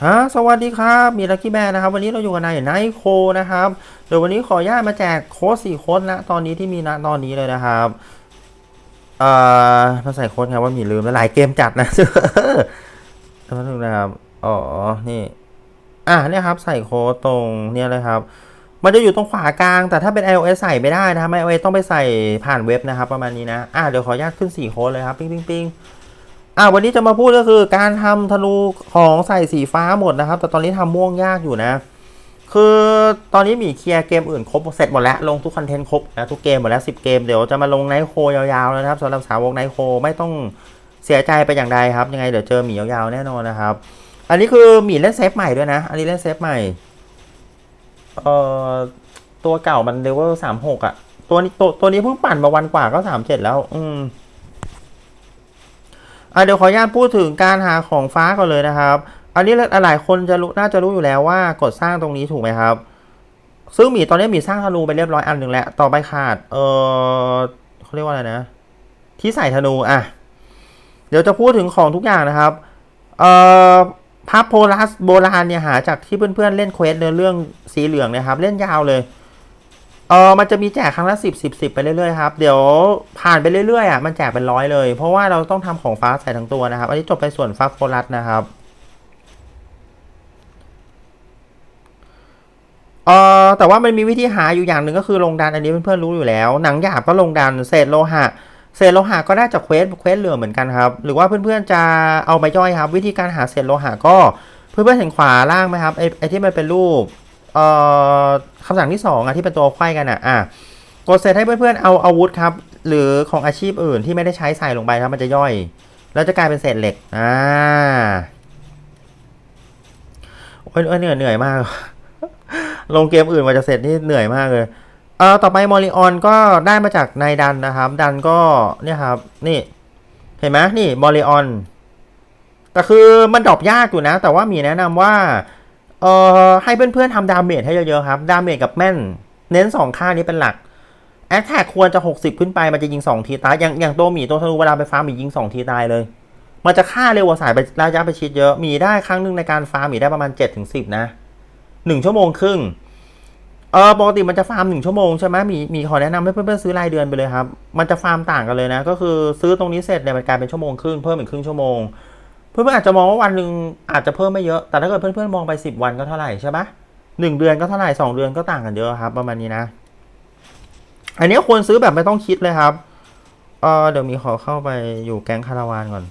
ฮะสวัสดีครับ มีลัคกี้แบร์นะครับ วันนี้เราอยู่กันในไนโคนะครับ เดี๋ยววันนี้ขออนุญาตมาแจกโค้ดสี่โค้ดนะตอนนี้ที่มีนะตอนนี้เลยนะครับ เอ่อมาใส่โค้ดครับว่ามีลืมแล้วหลายเกมจัดนะทำไมถึงนะครับ อ๋อ นี่ อะเนี่ยครับ ใส่โค้ดตรงเนี่ยเลยครับ มันจะอยู่ตรงขวากลาง แต่ถ้าเป็น iOS ใส่ไม่ได้นะครับ iOS ต้องไปใส่ผ่านเว็บนะครับ ประมาณนี้นะ อะเดี๋ยวขออนุญาตขึ้น4โค้ดเลยครับ ปิ้งปิ้งปิ้ง อะวันนี้จะมาพูดก็คือการทำธนูของใส่สีฟ้าหมดนะครับ แต่ตอนนี้ทำม่วงยากอยู่นะ คือตอนนี้มีเคลียร์เกมอื่นครบเสร็จหมดแล้ว ลงทุกคอนเทนต์ครบแล้วทุกเกมหมดแล้ว10เกมเดี๋ยวจะมาลงไนโคยาวๆแล้วนะครับสำหรับสาวกไนโคไม่ต้องเสียใจไปอย่างใดครับ ยังไงเดี๋ยวเจอหมียาวๆแน่นอนนะครับ อันนี้คือหมีเล่นเซฟใหม่ด้วยนะ อันนี้เล่นเซฟใหม่เอ่อตัวเก่ามันเลเวลสามหกอะตัวนี้ตัวตัวนี้เพิ่งปั่นมาวันกว่าก็สามเจ็ดแล้ว อืม อะเดี๋ยวขออนุญาตพูดถึงการหาของฟ้าก่อนเลยนะครับ อันนี้หลายคนจะรู้น่าจะรู้อยู่แล้วว่ากดสร้างตรงนี้ถูกไหมครับ ซึ่งหมีตอนนี้หมีสร้างธนูไปเรียบร้อยอันหนึ่งแล้ว ต่อไปขาด เออเขาเรียกว่าอะไรนะ ที่ใส่ธนูอะ เดี๋ยวจะพูดถึงของทุกอย่างนะครับ เอ่อพับโพลัสโบราณเนี่ยหาจากที่เพื่อนๆเล่นเควสเนื้อเรื่องสีเหลืองนะครับ เล่นยาวเลย เออมันจะมีแจกครั้งละสิบสิบสิบไปเรื่อยๆครับ เดี๋ยวผ่านไปเรื่อยๆอะมันแจกเป็นร้อยเลย เพราะว่าเราต้องทำของฟ้าใส่ทั้งตัวนะครับ อันนี้จบไปส่วนฟ้าโพลัสนะครับเออแต่ว่ามันมีวิธีหาอยู่อย่างหนึ่งก็คือลงดันอันนี้เพื่อนๆรู้อยู่แล้ว หนังหยาบก็ลงดันเศษโลหะเศษโลหะก็ได้จากเควสเควสเหลือเหมือนกันครับ หรือว่าเพื่อนๆจะเอามาย่อยครับ วิธีการหาเศษโลหะก็เพื่อนๆเห็นขวาล่างไหมครับไอ้ไอ้ที่มันเป็นรูปเอ่อ คำสั่งที่สองอะที่เป็นตัวไขว้กันอะอะกดเสร็จให้เพื่อนๆเอาอาวุธครับ หรือของอาชีพอื่นที่ไม่ได้ใช้ใส่ลงไปครับมันจะย่อย แล้วจะกลายเป็นเศษเหล็กอ่าโอ้ยเหนื่อยเหนื่อยมาก ลงเกมอื่นมาจะเสร็จนี่เหนื่อยมากเลยเอ่อต่อไปมอริออนก็ได้มาจากนายดันนะครับ ดันก็เนี่ยครับ นี่ เห็นไหมนี่มอริออนแต่คือมันดรอปยากอยู่นะ แต่ว่ามีแนะนำว่า เอ่อให้เพื่อนๆทำดาเมจให้เยอะๆครับ ดาเมจกับแม่น เน้นสองข้านี้เป็นหลักแอ t แทกควรจะ 60 ขึ้นไปมันจะยิง 2 ทีตายอย่างอย่างตัวหมีตัวธนูเวลาไปฟาร์มหมียิง 2 ทีตายเลย มันจะฆ่าเร็วกว่าสายไประยะประชิดเยอะหมีได้ครั้งหนึ่งในการฟาร์มหมีได้ประมาณ 7-10 นะหนึ่งชั่วโมงครึ่งเออปกติมันจะฟาร์มหนึ่งชั่วโมงใช่ไหมมีมีขอแนะนำให้เพื่อนๆซื้อรายเดือนไปเลยครับ มันจะฟาร์มต่างกันเลยนะ ก็คือซื้อตรงนี้เสร็จเนี่ยมันกลายเป็นชั่วโมงครึ่งเพิ่มอีกครึ่งชั่วโมง เพื่อนๆอาจจะมองว่าวันหนึ่งอาจจะเพิ่มไม่เยอะ แต่ถ้าเกิดเพื่อนๆมองไปสิบวันก็เท่าไหร่ใช่ปะหนึ่งเดือนก็เท่าไหร่สองเดือนก็ต่างกันเยอะครับ ประมาณนี้นะ อันนี้ควรซื้อแบบไม่ต้องคิดเลยครับเออเดี๋ยวมีขอเข้าไปอยู่แก๊งคาราวานก่อน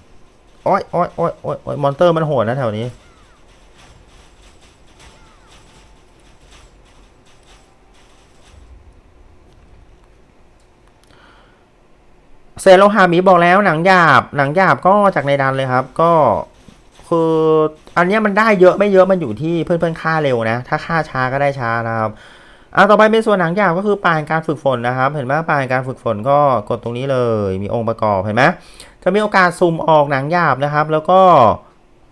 อ้ยโอ้ยโอ้ยโอ้ยโอ้ยมอนเตอร์มันโหดนะแถวนี้ เซโลฮามิบอกแล้วหนังหยาบ หนังหยาบก็จากในดันเลยครับ ก็คืออันนี้มันได้เยอะไม่เยอะมันอยู่ที่เพื่อนๆค่าเร็วนะ ถ้าค่าช้าก็ได้ช้านะครับอ่าต่อไปเป็นส่วนหนังหยาบก็คือปายการฝึกฝนนะครับ เห็นไหมปายการฝึกฝนก็กดตรงนี้เลย มีองค์ประกอบเห็นไหมจะมีโอกาสซูมออกหนังหยาบนะครับ แล้วก็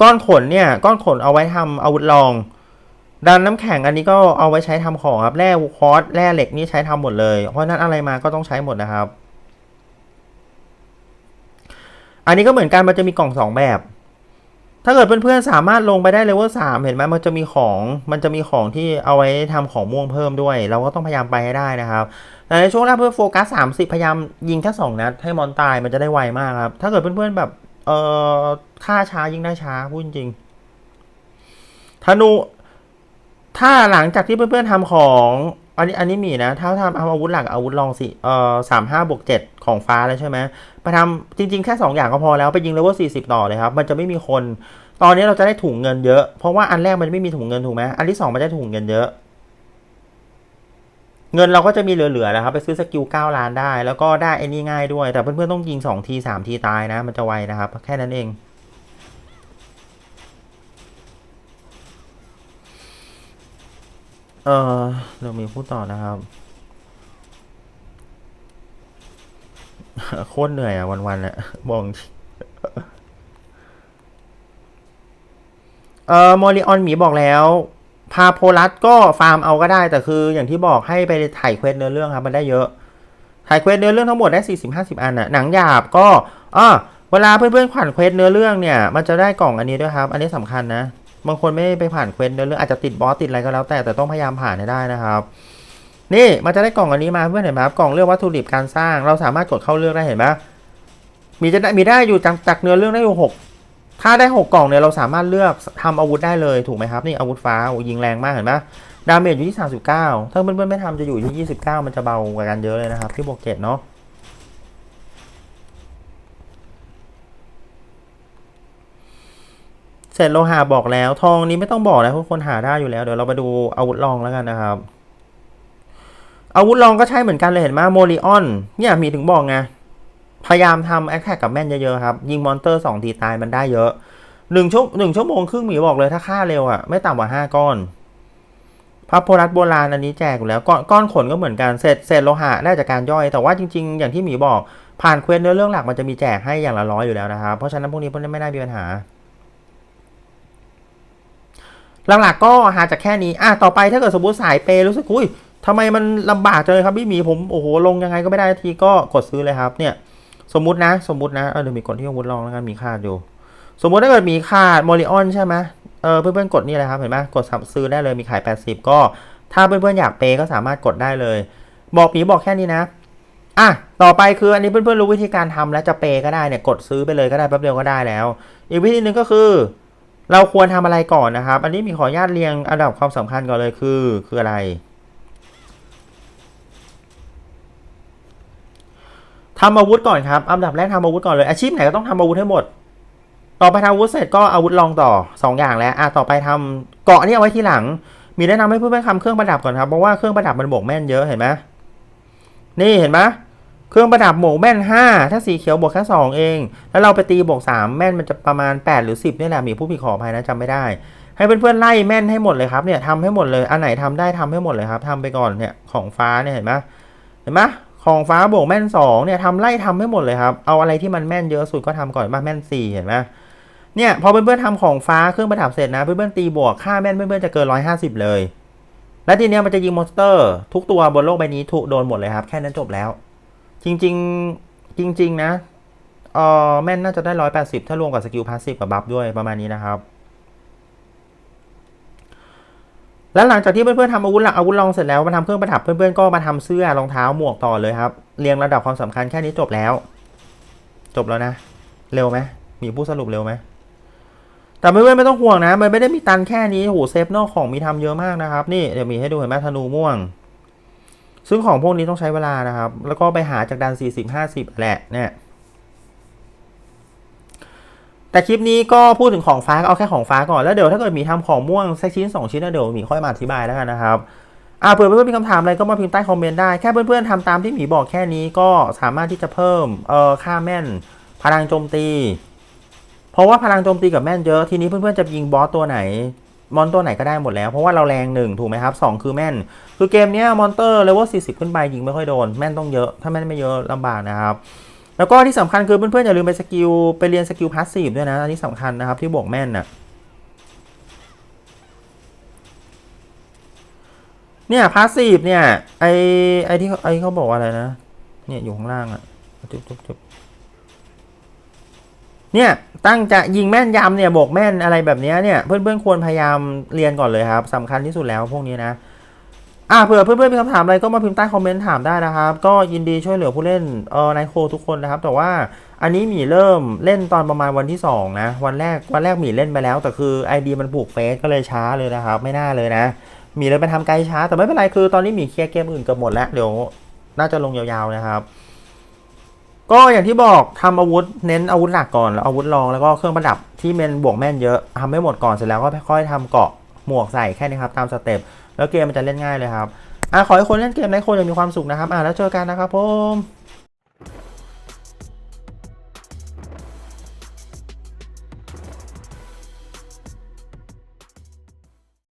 ก้อนขนเนี่ยก้อนขนเอาไว้ทำอาวุธรอง ดันน้ำแข็งอันนี้ก็เอาไว้ใช้ทำของครับแร่วูคอสแร่เหล็กนี่ใช้ทำหมดเลย เพราะฉะนั้นอะไรมาก็ต้องใช้หมดนะครับ อันนี้ก็เหมือนกันมันจะมีกล่องสองแบบ ถ้าเกิดเพื่อนๆสามารถลงไปได้เลเวลสามเห็นไหมมันจะมีของ มันจะมีของที่เอาไว้ทำของม่วงเพิ่มด้วย เราก็ต้องพยายามไปให้ได้นะครับ แต่ในช่วงแรกเพื่อโฟกัสสามสิพยายามยิงแค่สองนัดให้มอนตายมันจะได้ไวมากครับ ถ้าเกิดเพื่อนๆแบบ เอ่อฆ่าช้ายิงได้ช้าพูดจริงธนูถ้าหลังจากที่เพื่อนๆทำของ อันนี้อันนี้มีนะถ้าทำเอาอาวุธหลักอาวุธรองสิเอ่อสามห้าบวกเจ็ดของฟ้าแล้วใช่ไหมไปทำจริง ๆ แค่สองอย่างก็พอแล้วไปยิงเลเวลสี่สิบต่อเลยครับ มันจะไม่มีคน ตอนนี้เราจะได้ถุงเงินเยอะ เพราะว่าอันแรกมันไม่มีถุงเงินถูกไหมอันที่สองมันได้ถุงเงินเยอะ เงินเราก็จะมีเหลือๆนะครับ ไปซื้อสกิลเก้าล้านได้ แล้วก็ได้ไอ้นี่ง่ายด้วย แต่เพื่อนๆต้องยิงสองทีสามทีตายนะ มันจะไวนะครับ แค่นั้นเอง เออเรามีพูดต่อนะครับ โคตรเหนื่อยอะ วันๆอะบอกเออมอริออนหมีบอกแล้วพาโพลัสก็ฟาร์มเอาก็ได้ แต่คืออย่างที่บอกให้ไปถ่ายเควสเนื้อเรื่องครับ มันได้เยอะ ถ่ายเควสเนื้อเรื่องทั้งหมดได้สี่สิบห้าสิบอันอะหนังหยาบก็อ่าเวลาเพื่อนๆผ่านเควสเนื้อเรื่องเนี่ย มันจะได้กล่องอันนี้ด้วยครับ อันนี้สำคัญนะ บางคนไม่ไปผ่านเควสเนื้อเรื่องอาจจะติดบอสติดอะไรก็แล้วแต่แต่ต้องพยายามผ่านให้ได้นะครับนี่มันจะได้กล่องอันนี้มาเพื่อนเห็นไหมครับกล่องเลือกวัตถุดิบการสร้าง เราสามารถกดเข้าเลือกได้เห็นไหมมีจะได้มีได้อยู่จากจากเนื้อเรื่องได้อยู่หกถ้าได้หกกล่องเนี่ยเราสามารถเลือกทำอาวุธได้เลยถูกไหมครับนี่อาวุธฟ้าโอ้ยิงแรงมากเห็นไหมดาเมจอยู่ที่สามสิบเก้าถ้าเพื่อนๆไม่ทำจะอยู่ที่ยี่สิบเก้ามันจะเบากว่ากันเยอะเลยนะครับที่บวกเจ็ดเนาะ เสร็จโลหะบอกแล้ว ทองนี้ไม่ต้องบอกแล้วทุกคนหาได้อยู่แล้ว เดี๋ยวเราไปดูอาวุธลองแล้วกันนะครับ อาวุธลองก็ใช้เหมือนกันเลยเห็นไหมโมลิออน เนี่ยมีถึงบอกไง พยายามทำแอคแท็กกับแม่นเยอะๆครับ ยิงมอนเตอร์สองทีตายมันได้เยอะหนึ่งชั่วหนึ่งชั่วโมงครึ่งหมีบอกเลยถ้าฆ่าเร็วอะ่ะไม่ต่ำกว่าห้าก้อนพระโพลัสโบราณอันนี้แจกอยู่แล้วก้อนก้อนขนก็เหมือนกันเศษเศษโลหะได้จากการย่อย แต่ว่าจริงๆ อย่างที่หมีบอกผ่านเควสเนื้อเรื่องหลักมันจะมีแจกให้อย่างละร้อยอยู่แล้วนะครับเพราะฉะนั้นพวกนี้พวกนี้ไม่น่ามีปัญหา หลักๆก็หาจากแค่นี้อะต่อไปถ้าเกิดสมมติสายเปยรู้สึกอุ้ยทำไมมันลำบากจังเลยครับพี่หมีผมโอ้โหลงยังไงก็ไม่ได้ทีก็กดซื้อเลยครับเนี่ยสมมตินะ สมมตินะเออเดี๋ยวมีกดที่อาวุธลองแล้วกันมีขาดอยู่ สมมติถ้าเกิดมีขาดโมลิออนใช่ไหมเออเพื่อนๆกดนี่เลยครับเห็นไหมกดซื้อได้เลยมีขาย 80 ก็ ถ้าเพื่อนๆอยากเปยก็สามารถกดได้เลย บอกผีบอกแค่นี้นะอะต่อไปคืออันนี้เพื่อนๆรู้วิธีการทำแล้วจะเปยก็ได้เนี่ยกดซื้อไปเลยก็ได้แป๊บเดียวก็ได้แล้ว อีกวิธีหนึ่งก็คือ เราควรทำอะไรก่อนนะครับ อันนี้มีขออนุญาตเรียงอันดับความสำคัญก่อนเลยคือ คืออะไรทำอาวุธก่อนครับอันดับแรกทำอาวุธก่อนเลยอาชีพไหนก็ต้องทำอาวุธให้หมด ต่อไปทำอาวุธเสร็จก็อาวุธลองต่อสองอย่างแล้วอะต่อไปทำเกาะนี่เอาไว้ทีหลัง มีแนะนำให้เพื่อนๆทำเครื่องประดับก่อนครับเพราะว่าเครื่องประดับมันบวกแม่นเยอะเห็นไหมนี่เห็นไหม เครื่องประดับบวกแม่นห้าถ้าสีเขียวบวกแค่สองเอง แล้วเราไปตีบวกสามแม่นมันจะประมาณแปดหรือสิบนี่แหละมีผู้ผิดขออภัยนะจำไม่ได้ ให้เพื่อนๆไล่แม่นให้หมดเลยครับเนี่ยทำให้หมดเลยอันไหนทำได้ทำให้หมดเลยครับทำไปก่อนเนี่ยของฟ้าเนี่ยเห็นไหมเห็นไหมของฟ้าบวกแม่นสองเนี่ยทำไล่ทำให้หมดเลยครับเอาอะไรที่มันแม่นเยอะสุดก็ทำก่อนมาแม่นสี่เห็นไหมเนี่ยพอเพื่อนๆทำของฟ้าเครื่องประดับเสร็จนะเพื่อนๆตีบวกค่าแม่นเพื่อนๆจะเกินร้อยห้าสิบเลย และทีเนี้ยมันจะยิงมอนสเตอร์ ทุกตัวบนโลกใบนี้ถูกโดนหมดเลยครับแค่นั้นจบแล้ว จริง ๆ จริง ๆ นะเออแม่นน่าจะได้ร้อยแปดสิบถ้ารวมกับสกิลพาสซีฟกับบัฟด้วยประมาณนี้นะครับ แล้วหลังจากที่เพื่อนๆทำอาวุธหลักอาวุธลองเสร็จแล้วมาทำเครื่องประดับเพื่อนๆก็มาทำเสื้อรองเท้าหมวกต่อเลยครับเรียงระดับความสำคัญแค่นี้จบแล้ว จบแล้วนะ เร็วไหมมีผู้สรุปเร็วไหมแต่เพื่อนๆไม่ต้องห่วงนะ มันไม่ได้มีตันแค่นี้โหเซฟนอกของมีทำเยอะมากนะครับ นี่เดี๋ยวมีให้ดูเห็นไหมธนูม่วง ซึ่งของพวกนี้ต้องใช้เวลานะครับ แล้วก็ไปหาจากดัน 40 50 แหละเนี่ยแต่คลิปนี้ก็พูดถึงของฟ้าก็เอาแค่ของฟ้าก่อนแล้วเดี๋ยวถ้าเกิดมีทำของม่วงสักชิ้น 2 ชิ้นแล้วเดี๋ยวมีค่อยมาอธิบายแล้วกันนะครับอ่าเผื่อเพื่อนๆมีคำถามอะไรก็มาพิมพ์ใต้คอมเมนต์ได้แค่เพื่อนๆทำตามที่หมีบอกแค่นี้ก็สามารถที่จะเพิ่มเอ่อค่าแม่น พลังโจมตี เพราะว่าพลังโจมตีกับแม่นเยอะทีนี้เพื่อนๆจะยิงบอสตัวไหน มอนตัวไหนก็ได้หมดแล้ว เพราะว่าเราแรงหนึ่งถูกไหมครับสองคือแม่น คือเกมนี้มอนเตอร์เลเวล40 ขึ้นไปยิงไม่ค่อยโดน แม่นต้องเยอะ ถ้าแม่นไม่เยอะลำบากนะครับ แล้วก็ที่สำคัญคือเพื่อนๆอย่าลืมไปสกิลไปเรียนสกิลพาสซีฟด้วยนะอันนี้สำคัญนะครับที่บวกแม่นน่ะเนี่ยพาสซีฟเนี่ยไอไอที่ไอเขาบอกว่าอะไรนะ เนี่ยอยู่ข้างล่างอะจุ๊บจุ๊บจุ๊บ เนี่ยตั้งจะยิงแม่นยำเนี่ยบกแม่นอะไรแบบนี้เนี่ยเพื่อนๆควรพยายามเรียนก่อนเลยครับสำคัญที่สุดแล้วพวกนี้นะอ่าเผื่อเพื่อนๆมีคำถามอะไรก็มาพิมพ์ใต้คอมเมนต์ถามได้นะครับ ก็ยินดีช่วยเหลือผู้เล่นเออในโคทุกคนนะครับ แต่ว่าอันนี้หมีเริ่มเล่นตอนประมาณวันที่สองนะ วันแรกวันแรกหมีเล่นไปแล้ว แต่คือ ID มันผูกเฟซก็เลยช้าเลยนะครับ ไม่น่าเลยนะหมีเลยไปทำไกลช้า แต่ไม่เป็นไรคือตอนนี้หมีเคลียร์เกมอื่นเกือบหมดแล้วเดี๋ยวน่าจะลงยาวๆนะครับ ก็อย่างที่บอกทำอาวุธเน้นอาวุธหลักก่อนแล้วอาวุธรองแล้วก็เครื่องประดับที่เมนบวกแม่นเยอะทำให้หมดก่อนเสร็จแล้วก็ค่อยๆทำเกาะหมวกใส่แค่นี้ครับตามสเต็ปแล้วเกมมันจะเล่นง่ายเลยครับอะขอให้คนเล่นเกมในคนอย่างมีความสุขนะครับอะแล้วเจอกันนะครับผม